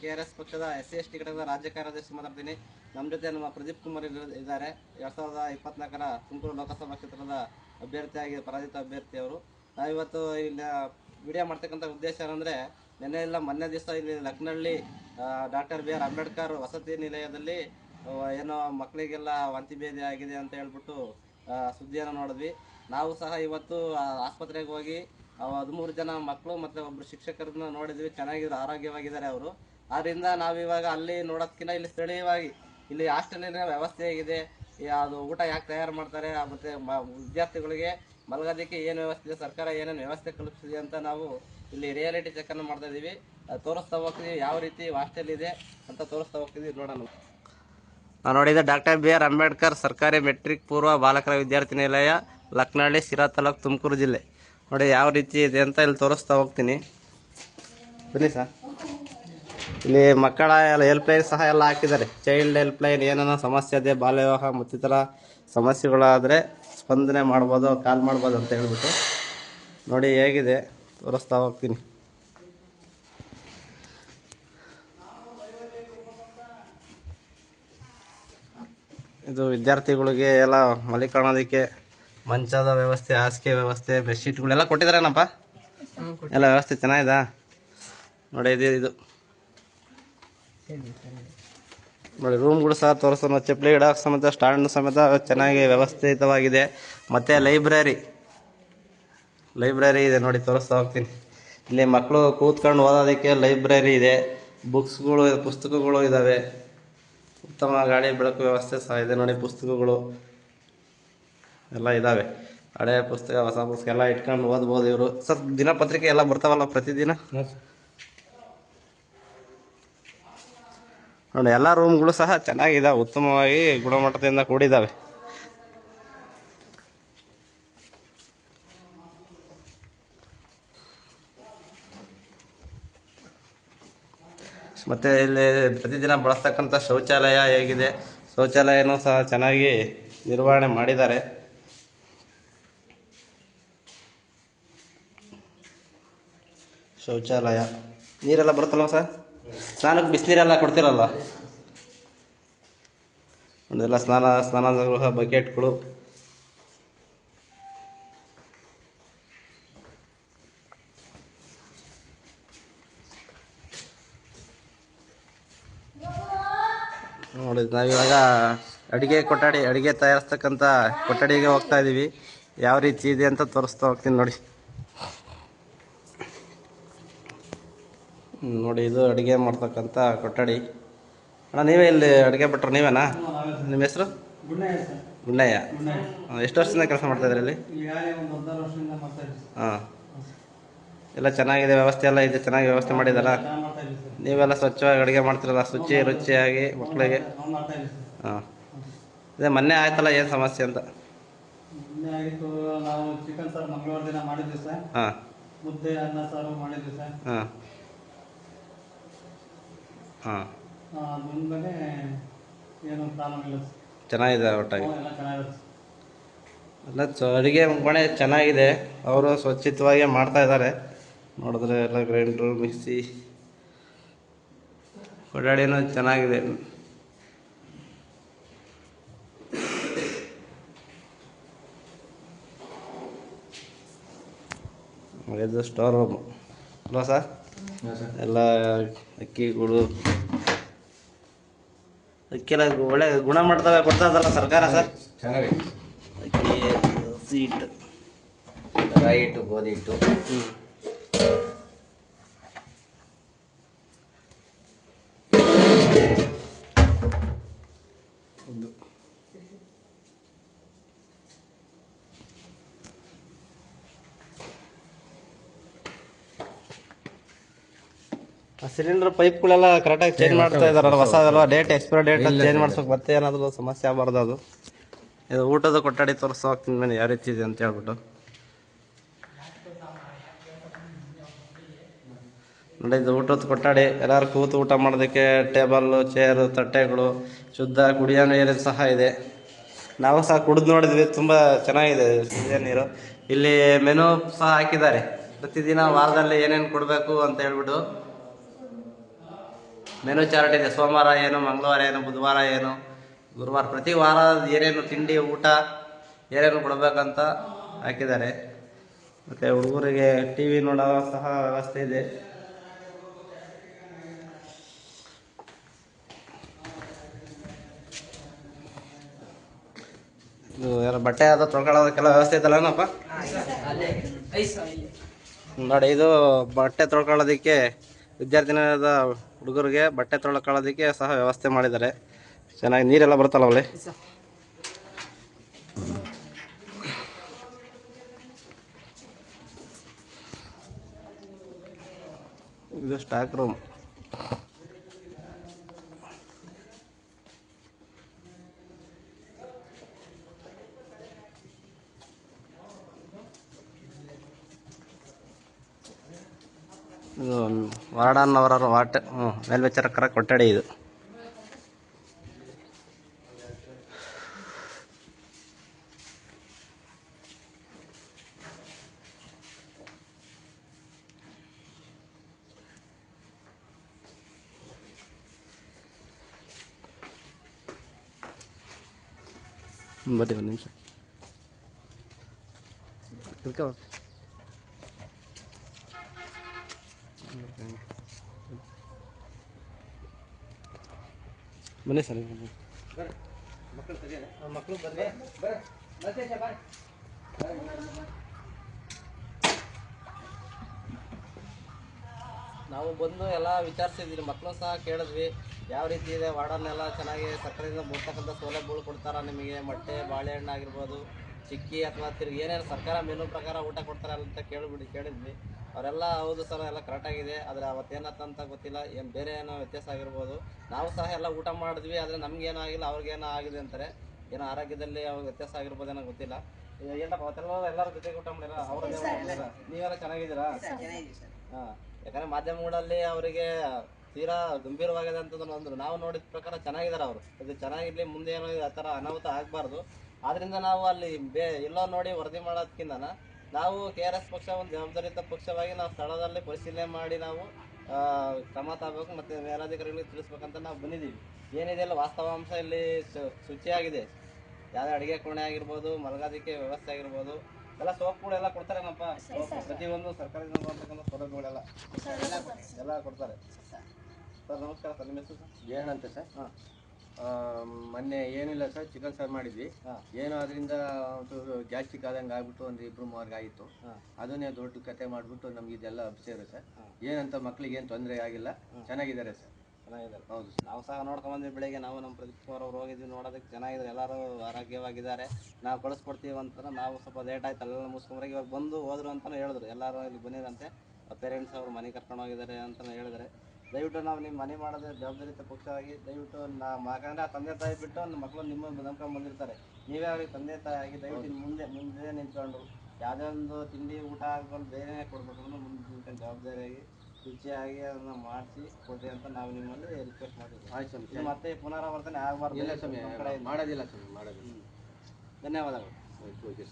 K R S ಪಕ್ಷದ S C S T ಘಟಕದ ರಾಜ್ಯ ಕಾರ್ಯದರ್ಶಿ ಮಾತಾಡ್ತೀನಿ. ನಮ್ಮ ಜೊತೆ ನಮ್ಮ ಪ್ರದೀಪ್ ಕುಮಾರ್ ಇದ್ದಾರೆ. ಎರಡ್ ಸಾವಿರದ ಇಪ್ಪತ್ನಾಲ್ಕರ ತುಮಕೂರು ಲೋಕಸಭಾ ಕ್ಷೇತ್ರದ ಅಭ್ಯರ್ಥಿಯಾಗಿ ಪರಾಜಿತ ಅಭ್ಯರ್ಥಿ ಅವರು. ನಾವಿವತ್ತು ಇಲ್ಲಿ ವಿಡಿಯೋ ಮಾಡ್ತಕ್ಕಂಥ ಉದ್ದೇಶ ಏನಂದ್ರೆ, ನಿನ್ನೆ ಇಲ್ಲ, ಮೊನ್ನೆ ದಿವಸ ಇಲ್ಲಿ Laknalli doctor B R Ambedkar ವಸತಿ ನಿಲಯದಲ್ಲಿ ಏನೋ ಮಕ್ಕಳಿಗೆಲ್ಲ ವಾಂತಿ ಭೇದಿ ಆಗಿದೆ ಅಂತ ಹೇಳ್ಬಿಟ್ಟು ಸುದ್ದಿಯನ್ನು ನೋಡಿದ್ವಿ. ನಾವು ಸಹ ಇವತ್ತು ಆಸ್ಪತ್ರೆಗೆ ಹೋಗಿ ಹದಿಮೂರು ಜನ ಮಕ್ಕಳು ಮತ್ತು ಒಬ್ರು ಶಿಕ್ಷಕರನ್ನ ನೋಡಿದ್ವಿ, ಚೆನ್ನಾಗಿದ್ರು, ಆರೋಗ್ಯವಾಗಿದ್ದಾರೆ ಅವರು. ಆದ್ರಿಂದ ನಾವಿವಾಗ ಅಲ್ಲಿ ನೋಡೋದಕ್ಕಿಂತ ಇಲ್ಲಿ ಸ್ಥಳೀಯವಾಗಿ ಇಲ್ಲಿ ಹಾಸ್ಟೆಲಿನ ವ್ಯವಸ್ಥೆ ಹೇಗಿದೆ ಅದು ಊಟ ಯಾಕೆ ತಯಾರು ಮಾಡ್ತಾರೆ, ಮತ್ತೆ ವಿದ್ಯಾರ್ಥಿಗಳಿಗೆ ಮಲಗೋದಕ್ಕೆ ಏನು ವ್ಯವಸ್ಥೆ ಇದೆ, ಸರ್ಕಾರ ಏನೇನು ವ್ಯವಸ್ಥೆ ಕಲ್ಪಿಸಿದೆ ಅಂತ ನಾವು ಇಲ್ಲಿ ರಿಯಾಲಿಟಿ ಚೆಕ್ಕನ್ನು ಮಾಡ್ತಾ ಇದೀವಿ. ತೋರಿಸ್ತಾ ಹೋಗ್ತೀವಿ, ಯಾವ ರೀತಿ ಹಾಸ್ಟೆಲ್ ಇದೆ ಅಂತ ತೋರಿಸ್ತಾ ಹೋಗ್ತೀವಿ ನೋಡೋಣ. ನಾವು ನೋಡಿದ ಡಾಕ್ಟರ್ ಬಿ ಆರ್ ಅಂಬೇಡ್ಕರ್ ಸರ್ಕಾರಿ ಮೆಟ್ರಿಕ್ ಪೂರ್ವ ಬಾಲಕರ ವಿದ್ಯಾರ್ಥಿ ನಿಲಯ, ಲಕ್ನಳ್ಳಿ, ಶಿರಾ ತಾಲೂಕು ತುಮಕೂರು ಜಿಲ್ಲೆ. ನೋಡಿ ಯಾವ ರೀತಿ ಇದೆ ಅಂತ ಇಲ್ಲಿ ತೋರಿಸ್ತಾ ಹೋಗ್ತೀನಿ. ಬನ್ನಿ ಸರ್. ಇಲ್ಲಿ ಮಕ್ಕಳ ಎಲ್ಲ ಹೆಲ್ಪ್ಲೈನ್ ಸಹ ಎಲ್ಲ ಹಾಕಿದ್ದಾರೆ. ಚೈಲ್ಡ್ ಹೆಲ್ಪ್ಲೈನ್ ಏನೇನೋ ಸಮಸ್ಯೆ ಇದೆ ಬಾಲ್ಯ ವಿವಾಹ ಮತ್ತಿತರ ಸಮಸ್ಯೆಗಳಾದರೆ ಸ್ಪಂದನೆ ಮಾಡ್ಬೋದು ಕಾಲ್ ಮಾಡ್ಬೋದು ಅಂತ ಹೇಳ್ಬಿಟ್ಟು. ನೋಡಿ ಹೇಗಿದೆ, ತೋರಿಸ್ತಾ ಹೋಗ್ತೀನಿ. ಇದು ವಿದ್ಯಾರ್ಥಿಗಳಿಗೆ ಎಲ್ಲ ಮಲಿಕೊಳ್ಳೋದಕ್ಕೆ ಮಂಚದ ವ್ಯವಸ್ಥೆ ಹಾಸಿಗೆ ವ್ಯವಸ್ಥೆ ಬೆಡ್ಶೀಟ್ಗಳೆಲ್ಲ ಕೊಟ್ಟಿದ್ದಾರೇನಪ್ಪ? ಎಲ್ಲ ವ್ಯವಸ್ಥೆ ಚೆನ್ನಾಗಿದಾ? ನೋಡಿ ಇದು ಇದು. ನೋಡಿ ರೂಮ್ಗಳು ಸಹ ತೋರಿಸೋಣ ಚಪ್ಪಲಿ ಇಡೋಕೆ ಸಮೇತ ಸ್ಟ್ಯಾಂಡ್ ಸಮೇತ ಚೆನ್ನಾಗಿ ವ್ಯವಸ್ಥಿತವಾಗಿದೆ. ಮತ್ತು ಲೈಬ್ರರಿ ಲೈಬ್ರರಿ ಇದೆ. ನೋಡಿ ತೋರಿಸ್ತಾ ಹೋಗ್ತೀನಿ. ಇಲ್ಲಿ ಮಕ್ಕಳು ಕೂತ್ಕೊಂಡು ಓದೋದಕ್ಕೆ ಲೈಬ್ರರಿ ಇದೆ. ಬುಕ್ಸ್ಗಳು ಪುಸ್ತಕಗಳು ಇದ್ದಾವೆ. ಉತ್ತಮ ಗಾಳಿ ಬೆಳಕು ವ್ಯವಸ್ಥೆ ಸಹ ಇದೆ. ನೋಡಿ ಪುಸ್ತಕಗಳು. ಎಲ್ಲ ಇದ್ದಾವೆ ಹಳೆ ಪುಸ್ತಕ ಹೊಸ ಪುಸ್ತಕ ಎಲ್ಲ ಇಟ್ಕೊಂಡು ಓದ್ಬೋದು ಇವರು. ಸರ್ ದಿನಪತ್ರಿಕೆ ಎಲ್ಲ ಬರ್ತಾವಲ್ಲ ಪ್ರತಿದಿನ? ನೋಡಿ ಎಲ್ಲ ರೂಮ್ಗಳು ಸಹ ಚೆನ್ನಾಗಿದ್ದಾವೆ ಉತ್ತಮವಾಗಿ ಗುಣಮಟ್ಟದಿಂದ ಕೂಡಿದ್ದಾವೆ ಮತ್ತೆ ಇಲ್ಲಿ ಪ್ರತಿದಿನ ಬಳಸ್ತಕ್ಕಂಥ ಶೌಚಾಲಯ ಹೇಗಿದೆ? ಶೌಚಾಲಯನೂ ಸಹ ಚೆನ್ನಾಗಿ ನಿರ್ವಹಣೆ ಮಾಡಿದ್ದಾರೆ. ಶೌಚಾಲಯ. ನೀರೆಲ್ಲ ಬರುತ್ತಲ್ವ ಸರ್? ಸ್ನಾನಕ್ಕೆ ಬಿಸಿನೀರೆಲ್ಲ ಕೊಡ್ತಿರಲ್ಲ ಒಂದೆಲ್ಲ ಸ್ನಾನ ಸ್ನಾನದ ಗೃಹ ಬಕೆಟ್ಗಳು. ನೋಡಿ, ನಾವಿವಾಗ ಅಡುಗೆ ಕೊಠಡಿ, ಅಡುಗೆ ತಯಾರಿಸ್ತಕ್ಕಂಥ ಕೊಠಡಿಗೆ ಹೋಗ್ತಾ ಇದ್ದೀವಿ ಯಾವ ರೀತಿ ಇದೆ ಅಂತ ತೋರಿಸ್ತಾ ಹೋಗ್ತೀನಿ ನೋಡಿ. ನೋಡಿ ಇದು ಅಡುಗೆ ಮಾಡ್ತಕ್ಕಂಥ ಕೊಠಡಿ. ಅಣ್ಣ ನೀವೇ ಇಲ್ಲಿ ಅಡುಗೆ ಭಟ್ರು ನೀವೇನಾ? ನಿಮ್ಮ ಹೆಸರು? ಗುಣ್ಣಯ್ಯ ಹಾಂ, ಎಷ್ಟು ವರ್ಷದಿಂದ ಕೆಲಸ ಮಾಡ್ತಾ ಇದ್ರಿ ಇಲ್ಲಿ? ಹಾಂ ಎಲ್ಲ ಚೆನ್ನಾಗಿದೆ ವ್ಯವಸ್ಥೆ ಎಲ್ಲ ಇದೆ ಚೆನ್ನಾಗಿ ವ್ಯವಸ್ಥೆ ಮಾಡಿದಾರ? ಸರ್. ನೀವೆಲ್ಲ ಸ್ವಚ್ಛವಾಗಿ ಅಡುಗೆ ಮಾಡ್ತಿರಲ್ಲ ಶುಚಿ ರುಚಿಯಾಗಿ ಮಕ್ಕಳಿಗೆ? ಹಾಂ ಅದೇ ಮೊನ್ನೆ ಆಯ್ತಲ್ಲ ಏನು ಸಮಸ್ಯೆ ಅಂತ? ಹಾಂ. ಮುದ್ದೆ ಅನ್ನ ಸಾರು ಮಾಡಿದ್ವಿ ಸರ್. ಹಾಂ. ಹಾಂ. ಏನು ಪ್ರಾಬ್ಲಮ್ ಇಲ್ಲ ಸರ್. ಚೆನ್ನಾಗಿದೆ ಒಟ್ಟಾಗಿ. ಎಲ್ಲ ಸರ್. ಚ ಅಡುಗೆ ಮನೆ ಚೆನ್ನಾಗಿದೆ. ಅವರು ಸ್ವಚ್ಛಿತವಾಗಿ ಮಾಡ್ತಾ ಇದ್ದಾರೆ. ನೋಡಿದ್ರೆ ಎಲ್ಲ ಗ್ರೈಂಡ್ರು ಮಿಕ್ಸಿ ಓಡಾಡಿನ ಚೆನ್ನಾಗಿದೆ. ಇದು ಸ್ಟೋರ್ ರೂಮ್. ಅಲ್ವಾ ಸರ್? ಎಲ್ಲ ಅಕ್ಕಿಗಳು ಅಕ್ಕಿಲ್ಲ ಒಳ್ಳೆ ಗುಣಮಟ್ಟದ ಕೊಡ್ತಾ ಇದ್ದಲ್ಲ ಸರ್ಕಾರ ಸರ್? ಚೆನ್ನಾಗಿ. ಅಕ್ಕಿ ಸೀಟ್ ರಾಗಿ ಹಿಟ್ಟು ಗೋಧಿ ಹಿಟ್ಟು. ಸಿಲಿಂಡರ್ ಪೈಪ್ಗಳೆಲ್ಲ ಕರೆಕ್ಟಾಗಿ ಚೇಂಜ್ ಮಾಡ್ತಾ ಇದಾರಲ್ಲ ಹೊಸ ಡೇಟ್ ಎಕ್ಸ್ಪೈರ್ ಡೇಟ್ ಚೇಂಜ್ ಮಾಡ್ಸೋಕೆ ಮತ್ತೆ ಏನಾದರೂ ಸಮಸ್ಯೆ ಆಗಬಾರ್ದು ಅದು. ಇದು ಊಟದ ಕೊಠಡಿ ತೋರಿಸೋ ಹೋಗ್ತೀನಿ ಮೇಲೆ ಯಾವ ರೀತಿ ಇದೆ ಅಂತ ಹೇಳ್ಬಿಟ್ಟು. ನೋಡಿ ಇದು ಊಟದ ಕೊಠಡಿ. ಎಲ್ಲರೂ ಕೂತು ಊಟ ಮಾಡೋದಕ್ಕೆ ಟೇಬಲ್ಲು ಚೇರು ತಟ್ಟೆಗಳು ಶುದ್ಧ ಕುಡಿಯೋ ನೀರು ಸಹ ಇದೆ. ನಾವು ಸಹ ಕುಡಿದು ನೋಡಿದ್ವಿ ತುಂಬ ಚೆನ್ನಾಗಿದೆ ಕುಡಿಯೋ ನೀರು. ಇಲ್ಲಿ ಮೆನು ಸಹ ಹಾಕಿದ್ದಾರೆ. ಪ್ರತಿದಿನ ವಾರದಲ್ಲಿ ಏನೇನು ಕೊಡಬೇಕು ಅಂತ ಹೇಳ್ಬಿಟ್ಟು. ಮೆನು ಚಾರ್ಟ್ ಇದೆ ಸೋಮವಾರ ಏನು, ಮಂಗಳವಾರ ಏನು, ಬುಧವಾರ ಏನು, ಗುರುವಾರ ಪ್ರತಿ ವಾರ ಏನೇನು ತಿಂಡಿ, ಊಟ, ಏನೇನು ಕೊಡಬೇಕಂತ ಹಾಕಿದ್ದಾರೆ. ಮತ್ತು ಹುಡುಗರಿಗೆ ಟಿ ವಿ ನೋಡೋ ಸಹ ವ್ಯವಸ್ಥೆ ಇದೆ. ಇದು ಬಟ್ಟೆ ಅದು ತೊಳ್ಕೊಳ್ಳೋದಕ್ಕೆಲ್ಲ ವ್ಯವಸ್ಥೆ ಇದಲ್ಲನಪ್ಪ ನೋಡಿ, ಇದು ಬಟ್ಟೆ ತೊಳ್ಕೊಳ್ಳೋದಕ್ಕೆ ವಿದ್ಯಾರ್ಥಿನಿಯದ ಹುಡುಗರಿಗೆ ಬಟ್ಟೆ ತೊಳ್ಕೊಳ್ಳೋದಕ್ಕೆ ಸಹ ವ್ಯವಸ್ಥೆ ಮಾಡಿದ್ದಾರೆ. ಚೆನ್ನಾಗಿ ನೀರೆಲ್ಲ ಬರುತ್ತಲ್ಲ ಅವಳಿ? ಇದು ಸ್ಟಾಕ್ ರೂಮ್ ಇದು ವಾರ್ಡನ್ ಅವರ ವಾಟ ಹ್ಞೂ ಮೇಲ್ವಿಚಾರಕರ ಕೊಠಡಿ ಇದು ಬರ್ತೀವಿ ಒಂದು ನಿಮಿಷ ಇಳ್ಕೊ. ಬನ್ನಿ ಸರ್. ಮಕ್ಕಳು ನಾವು ಬಂದು ಎಲ್ಲ ವಿಚಾರಿಸಿದ್ವಿ ಮಕ್ಕಳು ಸಹ ಕೇಳಿದ್ವಿ, ಯಾವ ರೀತಿ ಇದೆ, ವಾರ್ಡನ್ನೆಲ್ಲ ಚೆನ್ನಾಗಿ ಸಕ್ಕರೆಯಿಂದ ಮುಟ್ಟಕ್ಕಂಥ ಸೌಲಭ್ಯಗಳು ಕೊಡ್ತಾರ ನಿಮಗೆ, ಮೊಟ್ಟೆ, ಬಾಳೆಹಣ್ಣು ಆಗಿರ್ಬೋದು, ಚಿಕ್ಕಿ ಅಥವಾ ತಿರುಗಿ ಏನೇನು ಸರ್ಕಾರ ಮೆನು ಪ್ರಕಾರ ಊಟ ಕೊಡ್ತಾರೆ ಅಂತ ಕೇಳಿಬಿಡಿ ಕೇಳಿದ್ವಿ. ಅವರೆಲ್ಲ ಹೌದು ಸರ್ ಎಲ್ಲ ಕರೆಕ್ಟಾಗಿದೆ ಆದರೆ ಅವತ್ತೇನತ್ತಂತ ಗೊತ್ತಿಲ್ಲ. ಏನು ಬೇರೆ ಏನೋ ವ್ಯತ್ಯಾಸ ಆಗಿರ್ಬೋದು. ನಾವು ಸಹ ಎಲ್ಲ ಊಟ ಮಾಡಿದ್ವಿ ಆದರೆ ನಮಗೇನೋ ಆಗಿಲ್ಲ ಅವ್ರಿಗೇನೋ ಆಗಿದೆ ಅಂತಾರೆ. ಏನೋ ಆರೋಗ್ಯದಲ್ಲಿ ಅವ್ರಿಗೆ ವ್ಯತ್ಯಾಸ ಆಗಿರ್ಬೋದೇನೋ ಗೊತ್ತಿಲ್ಲ. ಏನಪ್ಪ ಅವತ್ತೆಲ್ಲ ಎಲ್ಲರೂ ಜೊತೆಗೆ ಊಟ ಮಾಡಿರ ಅವ್ರ ನೀವೆಲ್ಲ ಚೆನ್ನಾಗಿದ್ದೀರಾ? ಹಾಂ. ಯಾಕಂದರೆ ಮಾಧ್ಯಮಗಳಲ್ಲಿ ಅವರಿಗೆ ತೀರಾ ಗಂಭೀರವಾಗಿದೆ ಅಂತಂದ್ರೆ ಅಂದರು ನಾವು ನೋಡಿದ ಪ್ರಕಾರ ಚೆನ್ನಾಗಿದ್ದಾರೆ ಅವರು. ಇದು ಚೆನ್ನಾಗಿರಲಿ ಮುಂದೆ ಏನೋ ಆ ಥರ ಅನಾಹುತ ಆಗಬಾರ್ದು. ಆದ್ದರಿಂದ ನಾವು ಅಲ್ಲಿ ಬೇ ಎಲ್ಲೋ ನೋಡಿ ವರದಿ ಮಾಡೋದಕ್ಕಿಂತ ನಾವು ಕೆ ಆರ್ ಎಸ್ ಪಕ್ಷ ಒಂದು ಜವಾಬ್ದಾರಿಯುತ ಪಕ್ಷವಾಗಿ ನಾವು ಸ್ಥಳದಲ್ಲಿ ಪರಿಶೀಲನೆ ಮಾಡಿ ನಾವು ಕ್ರಮ ತಗೋಬೇಕು ಮತ್ತು ಮೇಲಾಧಿಕಾರಿಗಳಿಗೆ ತಿಳಿಸ್ಬೇಕಂತ ನಾವು ಬಂದಿದ್ದೀವಿ. ಏನಿದೆ ಅಲ್ಲ ವಾಸ್ತವಾಂಶ ಇಲ್ಲಿ ಶು- ಶುಚಿಯಾಗಿದೆ ಯಾವುದೇ ಅಡುಗೆ ಕೋಣೆ ಆಗಿರ್ಬೋದು ಮಲಗೋದಕ್ಕೆ ವ್ಯವಸ್ಥೆ ಆಗಿರ್ಬೋದು ಎಲ್ಲ ಸೋಪ್ಗಳು ಎಲ್ಲ ಕೊಡ್ತಾರೇನಪ್ಪ ನಮ್ಮಪ್ಪ ಪ್ರತಿಯೊಂದು ಸರ್ಕಾರದಿಂದ ಬರ್ತಕ್ಕಂಥ ಸೌಲಭ್ಯಗಳೆಲ್ಲ. ಎಲ್ಲ ಕೊಡ್ತಾರೆ. ಸರ್ ನಮಸ್ಕಾರ ಸರ್. ನಿಮ್ಮ ಹೆಸರು ಸರ್? ಏನಂತೆ ಸರ್. ಹಾಂ. ಮೊನ್ನೆ ಏನಿಲ್ಲ ಸರ್ ಚಿಕನ್ ಸಾರು ಮಾಡಿದ್ವಿ. ಏನೋ ಅದರಿಂದ ಒಂಚೂರು ಗ್ಯಾಸ್ಟಿಕ್ ಆದಂಗೆ ಆಗ್ಬಿಟ್ಟು ಒಂದು ಇಬ್ರು ಮೂವರ್ಗೆ ಆಯಿತು ಅದನ್ನೇ ದೊಡ್ಡ ಕತೆ ಮಾಡಿಬಿಟ್ಟು ನಮ್ಗೆ ಇದೆಲ್ಲ ಅಪ್ಸೇರು ಸರ್. ಏನಂತ ಮಕ್ಳಿಗೆ ಏನು ತೊಂದರೆ ಆಗಿಲ್ಲ. ಚೆನ್ನಾಗಿದ್ದಾರೆ ಸರ್. ಚೆನ್ನಾಗಿದ್ದಾರೆ. ಹೌದು ಸರ್. ನಾವು ಸಹ ನೋಡ್ಕೊಂಬಂದ್ವಿ ಬೆಳಿಗ್ಗೆ. ನಾವು ನಮ್ಮ ಪ್ರದೀಪ್ ಕುಮಾರ್ ಅವ್ರು ಹೋಗಿದ್ವಿ ನೋಡೋದಕ್ಕೆ. ಚೆನ್ನಾಗಿದ್ದಾರೆ. ಎಲ್ಲರೂ ಆರೋಗ್ಯವಾಗಿದ್ದಾರೆ. ನಾವು ಕಳಿಸ್ಕೊಡ್ತೀವಿ ಅಂತ ನಾವು ಸ್ವಲ್ಪ ಲೇಟ್ ಆಯ್ತು. ಅಲ್ಲೆಲ್ಲ ಮುಗಿಸ್ಕೊಂಡ್ರೆ ಇವಾಗ ಬಂದು ಹೋದ್ರು ಅಂತಲೂ ಹೇಳಿದ್ರು. ಎಲ್ಲರೂ ಇಲ್ಲಿ ಬಂದಿರಂತೆ ಪೇರೆಂಟ್ಸ್ ಅವರು ಮನೆ ಕರ್ಕೊಂಡು ಹೋಗಿದ್ದಾರೆ ಅಂತಲೂ ಹೇಳಿದ್ದಾರೆ. ದಯವಿಟ್ಟು ನಾವು ನಿಮ್ಮ ಮನೆ ಮಾಡೋದು ಜವಾಬ್ದಾರಿತ ಪಕ್ಷವಾಗಿ ದಯವಿಟ್ಟು ನಾ ಯಾಕಂದ್ರೆ ಆ ತಂದೆ ತಾಯಿ ಬಿಟ್ಟು ನಮ್ಮ ಮಕ್ಕಳು ನಿಮ್ಮ ನಂಬ್ಕೊಂಡು ಬಂದಿರ್ತಾರೆ. ನೀವೇ ಅವ್ರಿಗೆ ತಂದೆ ತಾಯಿ ಆಗಿ ದಯವಿಟ್ಟು ಇನ್ನು ಮುಂದೆ ಮುಂದೆ ನಿಂತ್ಕೊಂಡು ಯಾವುದೇ ಒಂದು ತಿಂಡಿ ಊಟ ಹಾಕೊಂಡು ಬೇರೆ ಕೊಡ್ಬೇಕು ಅಂದ್ರೆ ಮುಂದೆ ನಿಂತ್ಕೊಂಡು ಜವಾಬ್ದಾರಿಯಾಗಿ ರುಚಿಯಾಗಿ ಅದನ್ನ ಮಾಡಿಸಿ ಕೊಡ್ರಿ ಅಂತ ನಾವು ನಿಮ್ಮಲ್ಲಿ ರಿಕ್ವೆಸ್ಟ್ ಮಾಡಿದ್ವಿ ಆಯ್ತು ಸ್ವಾಮಿ ಮತ್ತೆ ಪುನರಾವರ್ತನೆ ಆಗಬಾರ್ದು ಇಲ್ಲ ಸ್ವಾಮಿ ಮಾಡೋದಿಲ್ಲ ಸ್ವಾಮಿ ಮಾಡೋದಿಲ್ಲ. ಧನ್ಯವಾದಗಳು. ಓಕೆ